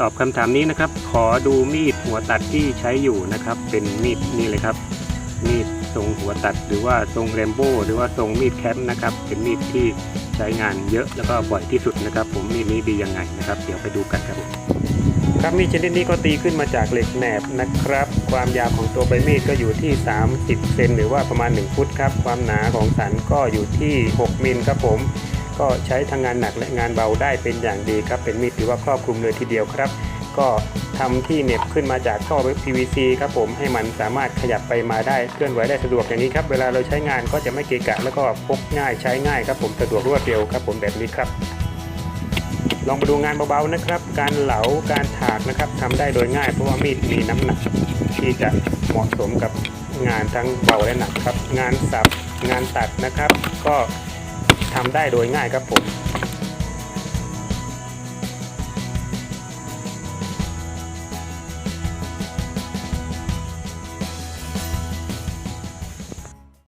ตอบคำถามนี้นะครับ ขอดูมีดหัวตัดที่ใช้อยู่นะครับ เป็นมีดนี่เลยครับ มีดทรงหัวตัดหรือว่าทรงแรมโบ้หรือว่าทรงมีดแคมป์นะครับ เป็นมีดที่ใช้งานเยอะแล้วก็บ่อยที่สุดนะครับ ผมมีดนี้ดียังไงนะครับ เดี๋ยวไปดูกันครับผมครับมีดชนิดนี้ก็ตีขึ้นมาจากเหล็กแหนบนะครับ ความยาวของตัวใบมีดก็อยู่ที่ 30 เซนหรือว่าประมาณ 1 ฟุตครับ ความหนาของสันก็อยู่ที่ 6 มิลครับผม ก็ใช้ทั้งงานหนักและงานเบาได้เป็นอย่างดีครับ เป็นมีดถือว่าครอบคลุมเลยทีเดียวครับ ก็ทำที่เน็บขึ้นมาจากท่อ PVC ครับผมให้มันสามารถขยับไปมาได้เคลื่อนไหวได้สะดวกอย่างนี้ครับเวลาเราใช้งานก็จะไม่เกะกะแล้วก็พกง่ายใช้ง่ายครับผมสะดวกรวดเร็วครับผมแบบนี้ครับ ลองมาดูงานเบาๆนะครับ การเหลาการถากนะครับทำได้โดยง่ายเพราะว่ามีดมีน้ำหนักที่จะเหมาะสมกับงานทั้งเบาและหนักครับ งานสับงานตัดนะครับ ก็ ทำได้โดยง่ายครับผม